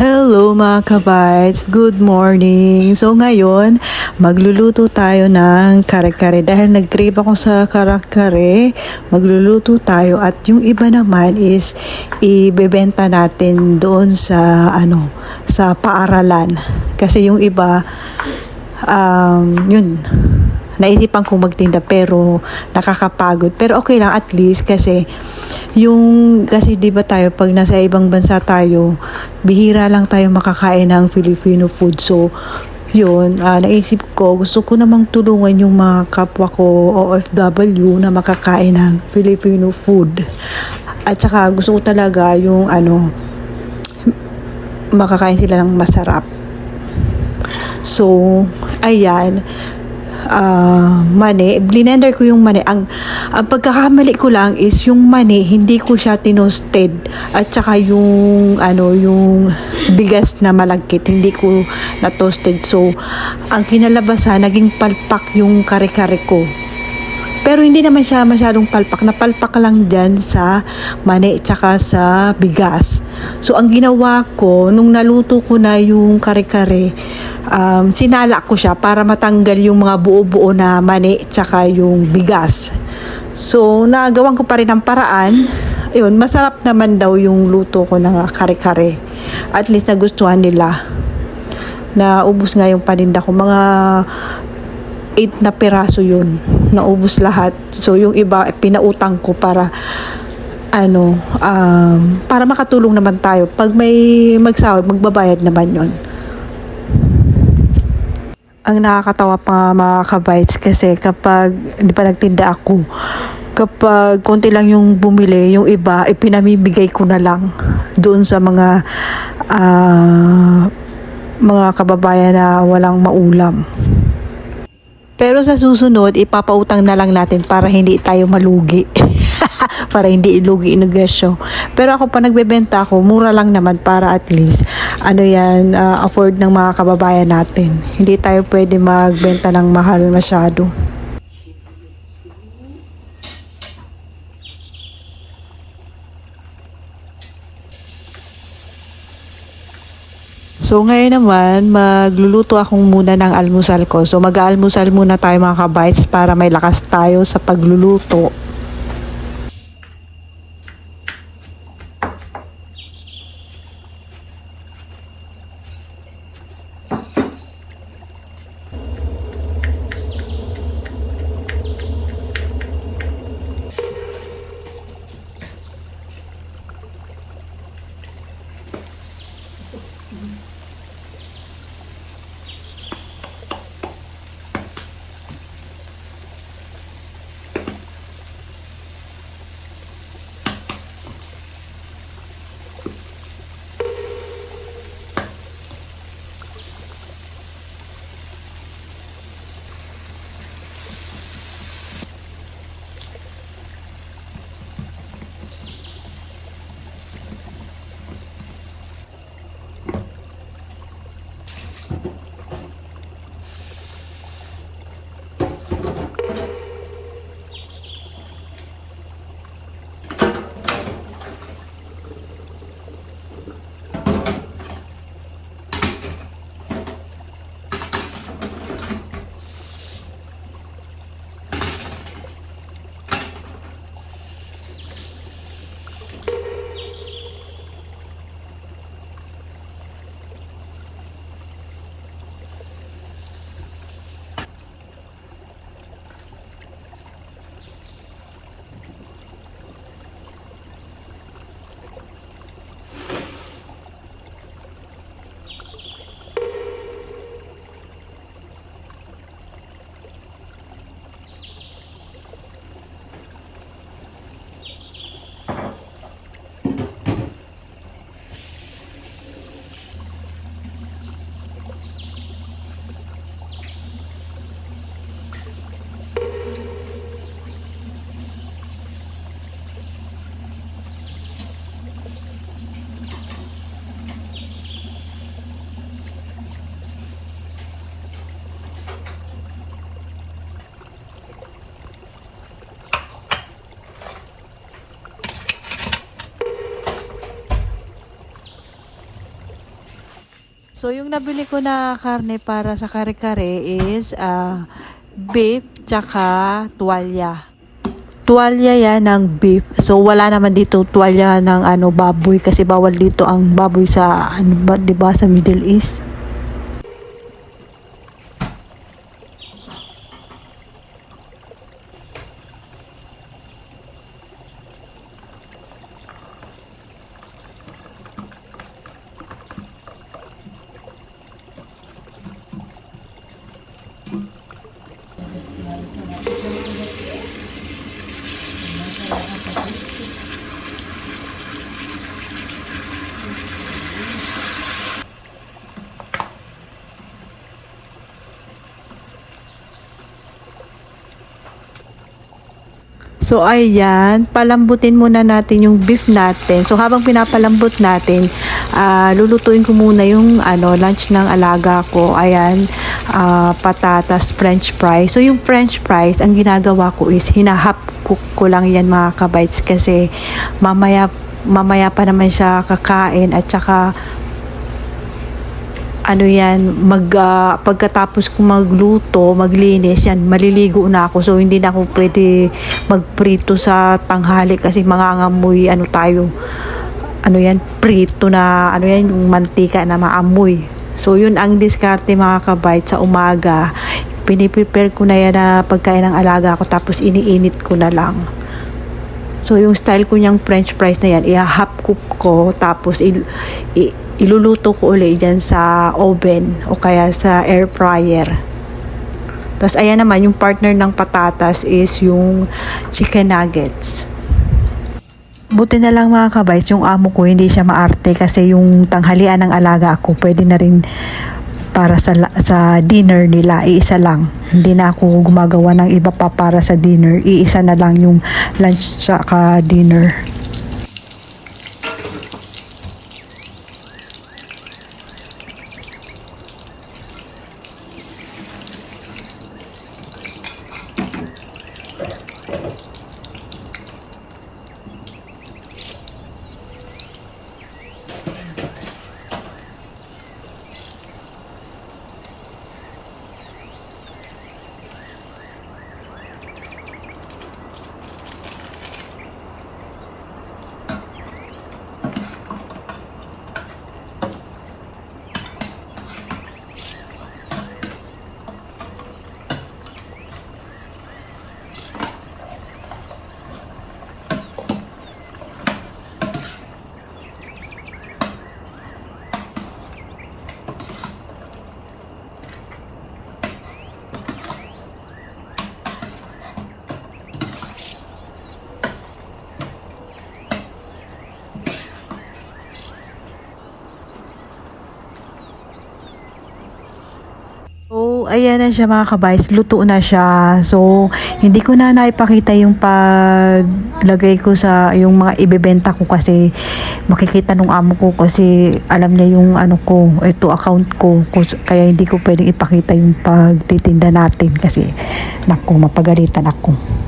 Hello mga kabites, good morning. So ngayon, magluluto tayo ng kare-kare. Dahil nag-crave ako sa kare-kare, magluluto tayo at yung iba naman is ibebenta natin doon sa ano, sa paaralan. Kasi yung iba um, yun, naisipan kong magtinda pero nakakapagod. Pero okay lang at least kasi yung kasi 'di ba tayo pag nasa ibang bansa tayo, bihira lang tayo makakain ng Filipino food. So yun, ah, naisip ko, gusto ko namang tulungan yung mga kapwa ko OFW na makakain ng Filipino food. At saka gusto ko talaga yung ano, makakain sila ng masarap. So, ayan. Ah, mani, blender ko yung mani. Ang, ang pagkakamali ko lang is yung mani, hindi ko siya tinosted. At saka yung, ano, yung bigas na malagkit, hindi ko na toasted. So, ang kinalabasan, naging palpak yung kare-kare ko. Pero hindi naman siya masyadong palpak. Napalpak lang dyan sa mani tsaka sa bigas. So, ang ginawa ko, nung naluto ko na yung kare-kare, um, sinala ko siya para matanggal yung mga buo-buo na mani tsaka yung bigas. So, nagawan ko pa rin ang paraan. Ayun, masarap naman daw yung luto ko ng kare-kare. At least nagustuhan nila. Naubos nga yung paninda ko. Mga 8 na piraso yun. Naubos lahat. So, yung iba, pinautang ko para ano, um, para makatulong naman tayo. Pag may magsahod, magbabayad naman yon ang nakakatawa pa mga kabites kasi kapag di pa nagtinda ako kapag konti lang yung bumili yung iba ipinamimigay ko na lang doon sa mga ah, mga kababayan na walang maulam pero sa susunod, ipapautang na lang natin para hindi tayo malugi. para hindi ilugi negosyo. Pero ako pa nagbebenta ako, mura lang naman para at least ano yan, ah, afford ng mga kababayan natin. Hindi tayo pwede magbenta ng mahal masyado. So ngayon naman, magluluto akong muna ng almusal ko. So mag-almusal muna tayo mga kabites para may lakas tayo sa pagluluto. So, yung nabili ko na karne para sa kare-kare is ah, beef tsaka tuwalya. Tuwalya yan ng beef. So, wala naman dito tuwalya ng ano, baboy kasi bawal dito ang baboy sa, ano ba, di ba, sa Middle East. So, ayan, palambutin muna natin yung beef natin. So, habang pinapalambot natin, ah, lulutuin ko muna yung ano, lunch ng alaga ko. Ayan, ah, patatas, french fries. So, yung french fries, ang ginagawa ko is hinahap cook ko lang yan mga kabites kasi mamaya, mamaya pa naman siya kakain at saka ano yan, mag, ah, pagkatapos ko magluto, maglinis, yan, maliligo na ako. So, hindi na ako pwede magprito sa tanghali kasi mangangamoy, ano tayo, ano yan, prito na, ano yan, yung mantika na maamoy. So, yun ang diskarte mga kabait sa umaga. Piniprepare ko na yan na pagkain ng alaga ko tapos iniinit ko na lang. So, yung style ko niyang french fries na yan, i-half cook ko, tapos il- i- iluluto ko ulit dyan sa oven o kaya sa air fryer. Tapos, ayan naman, yung partner ng patatas is yung chicken nuggets. Buti na lang mga kabays, yung amo ko hindi siya maarte kasi yung tanghalian ng alaga ko pwede na rin para sa sa dinner nila, iisa lang. Hindi na ako gumagawa ng iba pa para sa dinner. Iisa na lang yung lunch tsaka dinner. So, ayan na siya mga kabays. Luto na siya. So, hindi ko na naipakita yung paglagay ko sa yung mga ibebenta ko kasi makikita nung amo ko kasi alam niya yung ano ko, ito account ko. Kaya hindi ko pwedeng ipakita yung pagtitinda natin kasi naku, mapagalitan ako.